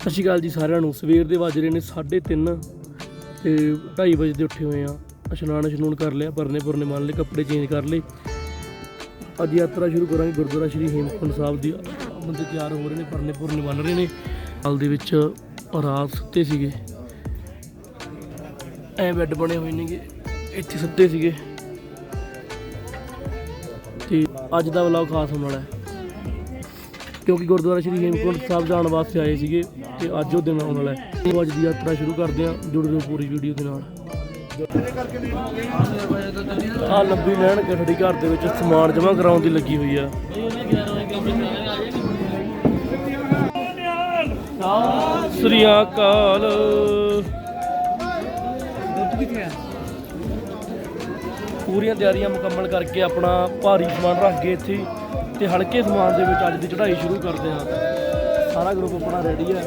ਸਤਿ ਸ਼੍ਰੀ ਅਕਾਲ ਜੀ ਸਾਰਿਆਂ ਨੂੰ। ਸਵੇਰ ਦੇ ਵੱਜ ਰਹੇ ਨੇ 3:30 ਤੇ 2:30 ਵਜੇ ਦੇ ਉੱਠੇ ਹੋਏ ਆ। ਇਸ਼ਨਾਨ ਇਸ਼ਨੂਨ ਕਰ ਲਿਆ ਪਰਨੇ ਪੁਰਨੇ ਮੰਨ ਲਏ, ਕੱਪੜੇ ਚੇਂਜ ਕਰ ਲਏ। ਅੱਜ ਯਾਤਰਾ ਸ਼ੁਰੂ ਕਰਾਂਗੇ ਗੁਰਦੁਆਰਾ ਸ਼੍ਰੀ ਹੇਮਕੁੰਟ ਸਾਹਿਬ ਦੀ। ਬੰਦੇ ਤਿਆਰ ਹੋ ਰਹੇ ਨੇ ਪਰਨੇ ਪੁਰਨੇ ਬੰਨ ਰਹੇ ਨੇ। ਹਾਲ ਦੇ ਵਿੱਚ ਰਾਤ ਸੁੱਤੇ ਸੀਗੇ। ਐ ਬੈੱਡ ਬਣੇ ਹੋਏ ਨੇਗੇ, ਇੱਥੇ ਸੁੱਤੇ ਸੀਗੇ। ਤੇ ਅੱਜ ਦਾ ਵਲੌਗ ਖਾਸ ਹੋਣ ਵਾਲਾ ਹੈ। ਕਿਉਂਕਿ ਗੁਰਦੁਆਰਾ ਸ਼੍ਰੀ ਹੇਮਕੁੰਟ ਸਾਹਿਬ ਜਾਣ ਵਾਸਤੇ ਆਏ ਸੀਗੇ ਤੇ ਅੱਜ ਉਹ ਦਿਨ ਆਉਣ ਵਾਲਾ ਹੈ। ਉਹ ਅੱਜ ਦੀ ਯਾਤਰਾ ਸ਼ੁਰੂ ਕਰਦੇ ਹਾਂ। ਜੁੜ ਰਹੋ ਪੂਰੀ ਵੀਡੀਓ ਦੇ ਨਾਲ। ਆ ਲੰਬੀ ਲਾਈਨ ਗੱਡੀ ਘਰ ਦੇ ਵਿੱਚ ਸਮਾਨ ਜਮ੍ਹਾਂ ਕਰਾਉਣ ਦੀ ਲੱਗੀ ਹੋਈ ਆ। ਸ੍ਰੀ ਅਕਾਲ। ਪੂਰੀਆਂ ਤਿਆਰੀਆਂ ਮੁਕੰਮਲ ਕਰਕੇ ਆਪਣਾ ਭਾਰੀ ਸਮਾਨ ਰੱਖ ਕੇ ਇੱਥੇ ਤੇ ਹਲਕੇ ਸਮਾਨ ਦੇ ਵਿੱਚ ਅੱਜ ਦੀ ਚੜ੍ਹਾਈ ਸ਼ੁਰੂ ਕਰਦੇ ਹਾਂ। ਸਾਰਾ ਗਰੁੱਪ ਆਪਣਾ ਰੈਡੀ ਹੈ।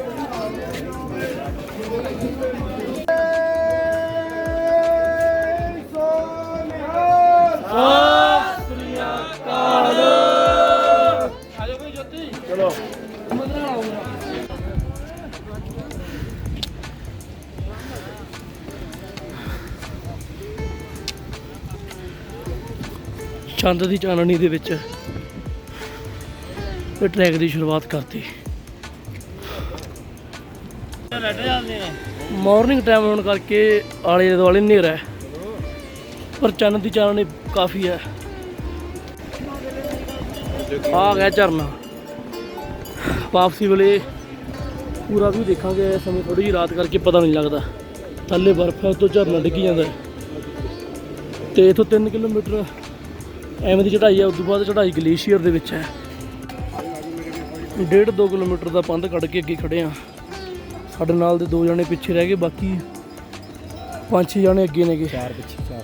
ਚਲੋ ਚੰਦ ਦੀ ਚਾਨਣੀ ਦੇ ਵਿੱਚ ਇਹ ਟਰੈਕ ਦੀ ਸ਼ੁਰੂਆਤ ਕਰਤੀ। ਮਾਰਨਿੰਗ ਟਾਈਮ ਹੋਣ ਕਰਕੇ ਆਲੇ ਦੇ ਦੁਆਲੇ ਹਨੇਰਾ ਹੈ। ਪਰ ਚੰਨ ਦੀ ਚਾਨਣੀ ਕਾਫੀ ਹੈ। ਆ ਗਿਆ ਝਰਨਾ। ਵਾਪਸੀ ਵੇਲੇ ਪੂਰਾ ਵੀ ਦੇਖਾਂਗੇ ਇਸ ਸਮੇਂ ਥੋੜੀ ਜਿਹੀ ਰਾਤ ਕਰਕੇ ਪਤਾ ਨਹੀਂ ਲੱਗਦਾ। ਥੱਲੇ ਬਰਫ਼ ਹੈ, ਉੱਤੋਂ ਝਰਨਾ ਡਿੱਗੀ ਜਾਂਦਾ ਹੈ। ਤੇ ਇਥੋਂ 3 ਕਿਲੋਮੀਟਰ ਐਵੇਂ ਦੀ ਚੜ੍ਹਾਈ ਹੈ, ਉਸ ਤੋਂ ਬਾਅਦ ਚੜ੍ਹਾਈ ਗਲੇਸ਼ੀਅਰ ਦੇ ਵਿੱਚ ਹੈ। ਡੇਢ 2 ਕਿਲੋਮੀਟਰ ਦਾ ਪੰਧ ਕੱਢ ਕੇ ਅੱਗੇ ਖੜੇ ਆ ਸਾਡੇ ਨਾਲ ਦੇ ਦੋ ਜਣੇ ਪਿੱਛੇ ਰਹਿ ਗਏ ਬਾਕੀ ਪੰਜ ਛੇ ਜਣੇ ਅੱਗੇ ਨੇਗੇ। ਚਾਰ ਪਿੱਛੇ ਚਾਰ।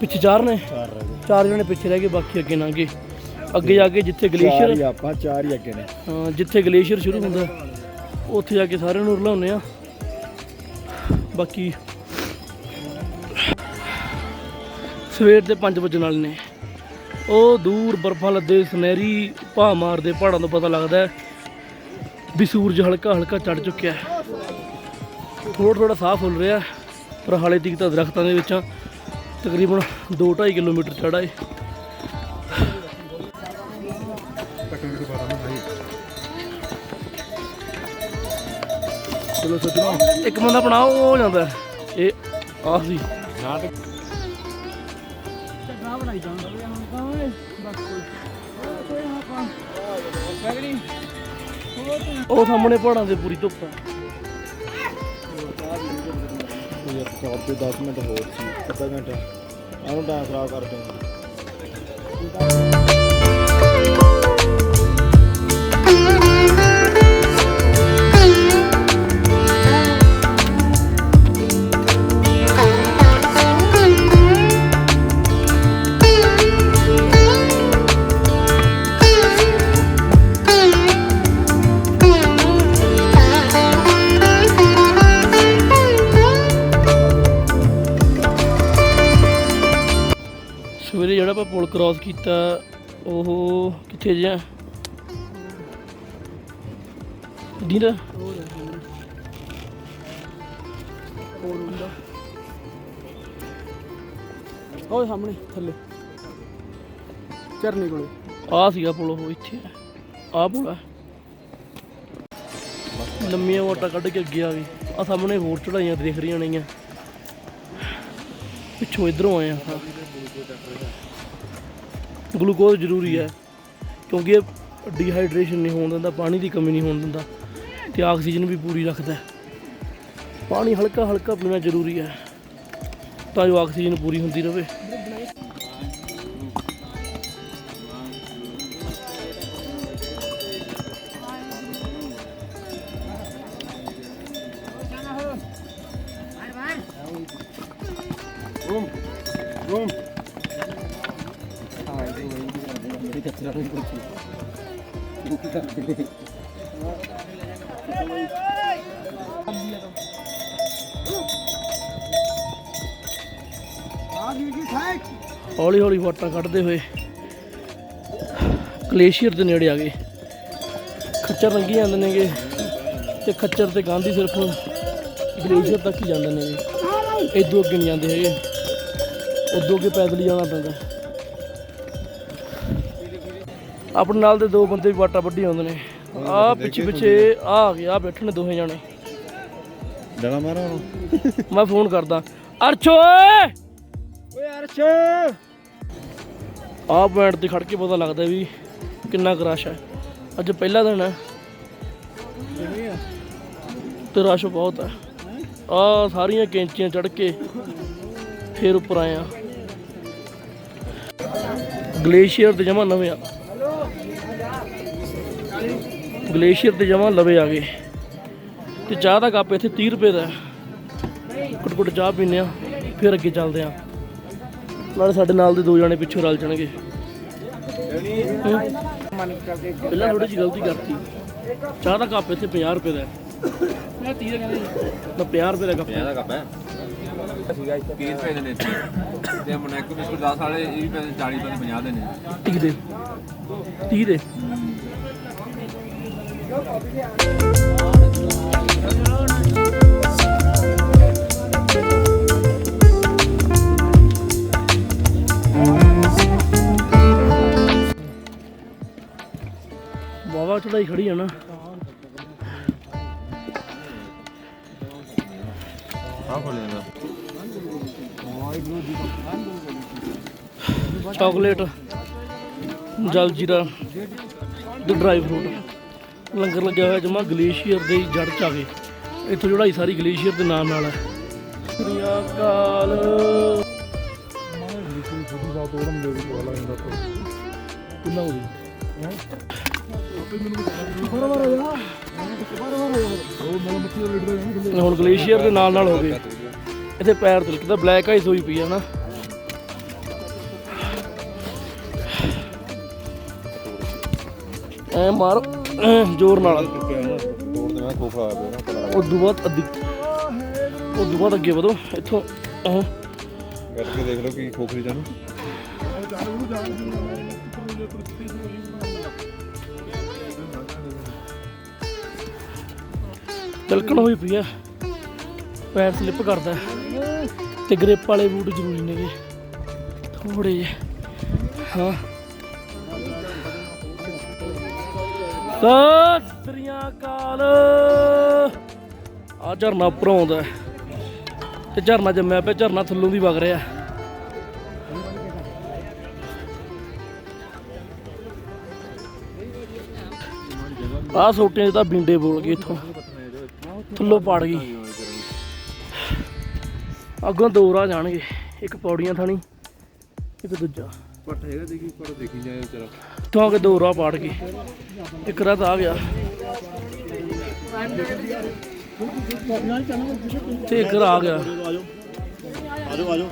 ਪਿੱਛੇ ਚਾਰ ਨੇ? ਚਾਰ ਰਹਿ ਗਏ। ਚਾਰ ਜਣੇ ਪਿੱਛੇ ਰਹਿ ਗਏ ਬਾਕੀ ਅੱਗੇ ਲੰਘ। ਗਏ ਅੱਗੇ ਜਾ ਕੇ ਜਿੱਥੇ ਚਾਰ ਹੀ ਗਲੇਸ਼ੀਅਰ ਆਪਾਂ ਚਾਰ ਹੀ ਅੱਗੇ ਨੇ। ਹਾਂ, ਜਿੱਥੇ ਗਲੇਸ਼ੀਅਰ ਸ਼ੁਰੂ ਹੁੰਦਾ ਉੱਥੇ ਜਾ ਕੇ ਸਾਰਿਆਂ ਨੂੰ ਰਲਾਉਂਦੇ ਆ ਬਾਕੀ ਸਵੇਰ ਦੇ 5 ਵਜੇ ਨਾਲ ਨੇ। ਉਹ ਦੂਰ ਬਰਫਾਂ ਲੱਦੇ ਸੁਨਹਿਰੀ ਭਾਅ ਮਾਰਦੇ ਪਹਾੜਾਂ ਤੋਂ ਪਤਾ ਲੱਗਦਾ ਹੈ ਵੀ ਸੂਰਜ ਹਲਕਾ ਹਲਕਾ ਚੜ ਚੁੱਕਿਆ ਹੈ ਥੋੜਾ ਥੋੜਾ ਸਾਫ਼ ਹੋ ਰਿਹਾ ਪਰ ਹਾਲੇ ਤੱਕ ਤਾਂ ਦਰਖਤਾਂ ਦੇ ਵਿੱਚ। ਤਕਰੀਬਨ 2.5 ਕਿਲੋਮੀਟਰ ਚੜਾ ਏ ਚਲੋ ਸੱਜਣੋ ਇੱਕ ਬੰਦਾ ਬਣਾਓ ਉਹ ਹੋ ਜਾਂਦਾ। ਇਹ ਆਹ ਸੀ ਉਹ ਸਾਹਮਣੇ ਪਹਾੜਾਂ ਦੇ ਪੂਰੀ ਧੁੱਪ ਹੈ। ਯਾਰ ਚਾਰ ਤੇ 10 ਮਿੰਟ ਹੋਰ ਸੀ ਅੱਧਾ ਘੰਟਾ। ਆਨੂੰ ਟਾਈਮ ਖਰਾਬ ਕਰ ਦਿੰਦੇ। ਕ੍ਰਾਸ ਕੀਤਾ ਉਹ ਕਿੱਥੇ ਜਿਆ ਦੀਦਾ ਉਹ ਸਾਹਮਣੇ ਥੱਲੇ। ਝਰਨੇ ਕੋਲੇ। ਆ ਸੀਗਾ ਪੁਲ ਉਹ ਇੱਥੇ। ਆ ਪੁਲ ਆ। ਲੰਮੀਆਂ ਵਾਟਾਂ ਕੱਢ ਕੇ ਅੱਗੇ ਆ ਗਏ। ਆ ਸਾਹਮਣੇ ਹੋਰ ਚੜਾਈਆਂ ਦਿਖ ਰਹੀਆਂ ਨੇਗੀਆਂ ਪਿੱਛੋਂ ਇਧਰੋਂ ਆਏ ਆ। ਗਲੂਕੋਜ਼ ਜ਼ਰੂਰੀ ਹੈ, ਕਿਉਂਕਿ ਇਹ ਡੀਹਾਈਡਰੇਸ਼ਨ ਨਹੀਂ ਹੋਣ ਦਿੰਦਾ, ਪਾਣੀ ਦੀ ਕਮੀ ਨਹੀਂ ਹੋਣ ਦਿੰਦਾ ਤੇ ਆਕਸੀਜਨ ਵੀ ਪੂਰੀ ਰੱਖਦਾ ਪਾਣੀ ਹਲਕਾ ਹਲਕਾ ਪੀਣਾ ਜ਼ਰੂਰੀ ਹੈ ਤਾਂ ਜੋ ਆਕਸੀਜਨ ਪੂਰੀ ਹੁੰਦੀ ਰਹੇ। ਇਹ ਕਚਰਾ ਨਹੀਂ ਪੁੱਛੀ ਕੀ ਕਰਦੇ ਹੌਲੀ ਹੌਲੀ ਵਾਟਾਂ ਕੱਢਦੇ ਹੋਏ ਗਲੇਸ਼ੀਅਰ ਦੇ ਨੇੜੇ ਆ ਗਏ। ਖੱਚਰ ਲੰਘੀ ਜਾਂਦੇ ਨੇਗੇ ਤੇ ਖੱਚਰ ਤੇ ਗਾਂਧੀ ਸਿਰਫ ਗਲੇਸ਼ੀਅਰ ਤੱਕ ਹੀ ਜਾਂਦੇ ਨੇਗੇ। ਜੀ ਇਦੋਂ ਅੱਗੇ ਨਹੀਂ ਜਾਂਦੇ ਹੈਗੇ। ਉਦੋਂ ਅੱਗੇ ਪੈਦਲ ਹੀ ਜਾਣਾ ਪੈਂਦਾ। ਆਪਣੇ ਨਾਲ ਦੇ ਦੋ ਬੰਦੇ ਵੀ ਬਾਟਾ ਵੱਢੀ ਆਉਂਦੇ ਨੇ। ਆ ਪਿੱਛੇ ਪਿੱਛੇ ਆ ਆ ਗਿਆ ਆਹ ਬੈਠੇ ਨੇ ਦੋਹੇ ਜਾਣੇ। ਡਣਾ ਮਾਰਾ ਉਹਨੂੰ। ਮੈਂ ਫੋਨ ਕਰਦਾ। ਅਰਸ਼ ਓਏ! ਓਏ ਅਰਸ਼! ਆਹ ਪੁਆਇੰਟ ਤੇ ਖੜ ਕੇ ਪਤਾ ਲੱਗਦਾ ਵੀ ਕਿੰਨਾ ਕੁ ਰਸ਼ ਹੈ। ਅੱਜ ਪਹਿਲਾ ਦਿਨ ਹੈ। ਤੇ ਰਸ਼ ਬਹੁਤ ਹੈ। ਆ ਸਾਰੀਆਂ ਕੈਂਚੀਆਂ ਚੜ ਕੇ ਫੇਰ ਉੱਪਰ ਆਏ ਆ। ਗਲੇਸ਼ੀਅਰ ਤੇ ਜਮਾ ਨਵੇਂ ਆ। ਗਲੇਸ਼ੀਅਰ ਤੇ ਜਮਾ ਲਵੇ ਆ ਗਏ। ਤੇ ਚਾਹ ਦਾ ਕੱਪ ਇੱਥੇ 30 ਰੁਪਏ ਦਾ ਹੈ। ਕੁੱਟ ਕੁੱਟ ਚਾਹ ਪੀਂਦੇ ਆ ਫਿਰ ਅੱਗੇ ਚੱਲਦੇ ਆ ਨਾਲੇ ਸਾਡੇ ਨਾਲ ਦੇ ਦੋ ਜਣੇ ਪਿੱਛੋਂ ਰਲ ਜਾਣਗੇ। ਪਹਿਲਾਂ ਥੋੜੀ ਜਿਹੀ ਗਲਤੀ ਕਰਤੀ। ਚਾਹ ਦਾ ਕੱਪ ਇੱਥੇ 50 ਰੁਪਏ ਦਾ ਮੈਂ 30 ਦਾ ਕਹਿੰਦੇ ਨਾ 50 ਰੁਪਏ ਦਾ ਕੱਪ ਹੈ। ਦਾ ਕੱਪ ਹੈ। ਸੀਗਾ 30 ਰੁਪਏ ਦੇ ਨੇ ਇੱਥੇ। ਤੇ ਮਨੈਕੋ ਬਿਸਕੁਟ 10 ਵਾਲੇ ਇਹ ਵੀ ਪੈਸੇ 40 ਤੋਂ 50 ਦੇ ਨੇ। 30 ਦੇ। 30 ਦੇ? ਬਾਵਾ ਚੜਾਈ ਖੜੀ ਆ ਨਾ। ਚਾਕਲੇਟ ਜਲ ਜੀਰਾ ਡਰਾਈ ਫਰੂਟ ਲੰਗਰ ਲੱਗਿਆ ਹੋਇਆ ਜਮਾ ਗਲੇਸ਼ੀਅਰ ਦੇ ਜੜ ਚ ਆ ਗਏ। ਇੱਥੋਂ ਚੜਾਈ ਸਾਰੀ ਗਲੇਸ਼ੀਅਰ ਦੇ ਨਾਮ ਨਾਲ ਹੈ। ਸ੍ਰੀ ਅਕਾਲ। ਛੋਟੀ ਬਾਤ ਤੋੜਨ ਦੇ ਵੀ ਵਾਲਾ ਜਾਂਦਾ ਕਿੰਨਾ ਹੋ? ਗਈ ਉਹ ਮੇਰਾ ਮੱਛੀ ਦਾ ਰੇਟ ਦਾ ਜਾਣਾ ਹੁਣ ਗਲੇਸ਼ੀਅਰ ਦੇ ਨਾਲ ਨਾਲ ਹੋ ਗਏ। ਇੱਥੇ ਪੈਰ ਤਿਲਕਦਾ ਬਲੈਕ ਆਈਸ ਹੋਈ ਪਈ ਹੈ ਨਾ। ਐ ਮਾਰ। ਜ਼ੋਰ ਨਾਲ। ਤੋੜ ਦੇਣਾ ਖੋਖਾ ਆ ਪਿਆ ਨਾ ਪਤਾ ਤੋਂ ਬਾਅਦ ਅੱਧੀ ਤੋਂ ਬਾਅਦ ਅੱਗੇ ਵਧੋ ਇੱਥੋਂ ਐਂ। ਗੱਟ ਕੇ ਦੇਖ ਲਓ ਕੀ ਖੋਖਰੀ ਜਾਨੂੰ ਤਿਲਕਣ ਹੋਈ ਪਈ ਆ ਪੈਰ ਸਲਿੱਪ ਕਰਦਾ ਤੇ ਗ੍ਰਿਪ ਵਾਲੇ ਬੂਟ ਜ਼ਰੂਰੀ ਨੇਗੇ। ਥੋੜੇ ਜਿਹੇ। ਹਾਂ। ਸਤਿ ਸ੍ਰੀ ਅਕਾਲ। ਆ ਝਰਨਾ ਉੱਪਰੋਂ ਆਉਂਦਾ ਤੇ ਝਰਨਾ ਜੰਮਿਆ ਪਿਆ, ਝਰਨਾ ਥੱਲੋਂ ਦੀ ਵਗ ਰਿਹਾ ਆਹ ਸੋਟੀਆਂ 'ਚ ਤਾਂ ਬਿੰਡੇ ਬੋਲ ਗਏ ਇੱਥੋਂ। ਥੱਲੋਂ ਪਾੜ ਗਈ। ਅੱਗੋਂ ਦੋ ਰਾਹ ਜਾਣਗੇ, ਇੱਕ ਪੌੜੀਆਂ ਥਾਣੀ, ਇੱਕ ਦੂਜਾ। ਪੱਟ ਹੈਗਾ ਦੇਖੀ ਪਰ ਦੇਖੀ ਜਾਏ ਚਲੋ ਇੱਥੋਂ ਆ ਕੇ ਦੋ ਰਾਹ ਪਾੜ ਗਏ ਇੱਕ ਰਾਹ ਤਾਂ ਆ ਗਿਆ। ਤੇ ਇੱਕ ਰਾਹ ਆ ਗਿਆ। ਆਜੋ ਆਜੋ।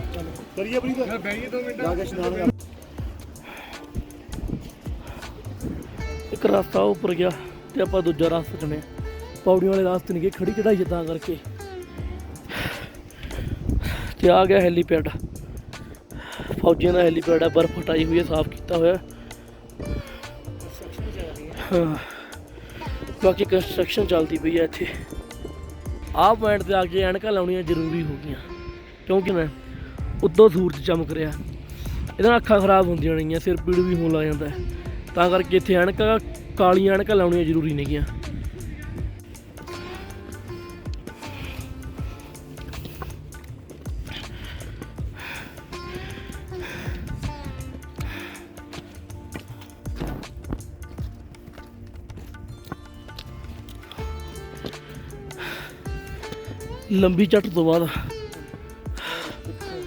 ਕਰੀਏ ਬੜੀ ਤਾਂ ਬੈਠੀਏ 2 ਮਿੰਟ। ਜਾ ਕੇ ਇਸ਼ਨਾਨ ਕਰ। ਇੱਕ ਰਸਤਾ ਉੱਪਰ ਗਿਆ ਤੇ ਆਪਾਂ ਦੂਜਾ ਰਸਤਾ ਚੁਣਿਆ। ਪੌੜੀਆਂ ਵਾਲੇ ਰਸਤੇ ਨਹੀਂ ਗਏ ਖੜੀ ਚੜਾਈ ਜਿੱਦਾਂ ਕਰਕੇ। ਤੇ ਆ ਗਿਆ ਹੈਲੀਪੈਡ। ਫੌਜੀਆਂ ਦਾ ਹੈਲੀਪੈਡ ਹੈ ਬਰਫ਼ ਹਟਾਈ ਹੋਈ ਹੈ ਸਾਫ਼ ਕੀਤਾ ਹੋਇਆ। ਹਾਂ। ਬਾਕੀ ਕੰਸਟਰਕਸ਼ਨ ਚੱਲਦੀ ਪਈ ਹੈ ਇੱਥੇ। ਆਹ ਪੁਆਇੰਟ ਤੇ ਆ ਕੇ ਐਨਕਾਂ ਲਾਉਣੀਆਂ ਜ਼ਰੂਰੀ ਹੋ ਗਈਆਂ। ਕਿਉਂਕਿ ਮੈਂ ਉੱਤੋਂ ਸੂਰਜ ਚਮਕ ਰਿਹਾ। ਇਹਦੇ ਨਾਲ ਅੱਖਾਂ ਖਰਾਬ ਹੁੰਦੀਆਂ ਨੇਗੀਆਂ ਸਿਰ ਪੀੜ ਵੀ ਹੋਣ ਲੱਗ ਜਾਂਦਾ। ਤਾਂ ਕਰਕੇ ਇੱਥੇ ਐਨਕਾਂ, ਕਾਲੀਆਂ ਐਨਕਾਂ ਲਾਉਣੀਆਂ ਜ਼ਰੂਰੀ ਨੇਗੀਆਂ। ਲੰਬੀ ਝੱਟ ਤੋਂ ਬਾਅਦ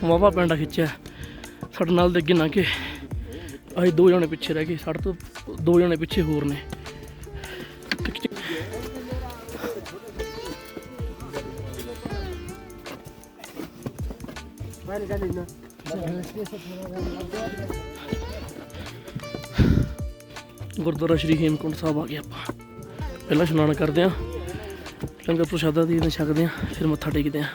ਵਾਵਾ ਪੈਂਡਾ ਖਿੱਚਿਆ। ਸਾਡੇ ਨਾਲ ਦੇ ਅੱਗੇ ਲੰਘ ਕੇ ਅਸੀਂ ਦੋ ਜਣੇ ਪਿੱਛੇ ਰਹਿ ਗਏ। ਸਾਡੇ ਤੋਂ ਦੋ ਜਣੇ ਪਿੱਛੇ ਹੋਰ ਨੇ। ਗੁਰਦੁਆਰਾ ਸ਼੍ਰੀ ਹੇਮਕੁੰਟ ਸਾਹਿਬ ਆ ਗਏ ਆਪਾਂ। ਪਹਿਲਾਂ ਇਸ਼ਨਾਨ ਕਰਦੇ ਆਂ। ਲੰਗਰ ਪ੍ਰਸ਼ਾਦਾ ਦੀ ਛਕਦੇ ਆਂ ਫਿਰ ਮੱਥਾ ਟੇਕਦੇ ਆਂ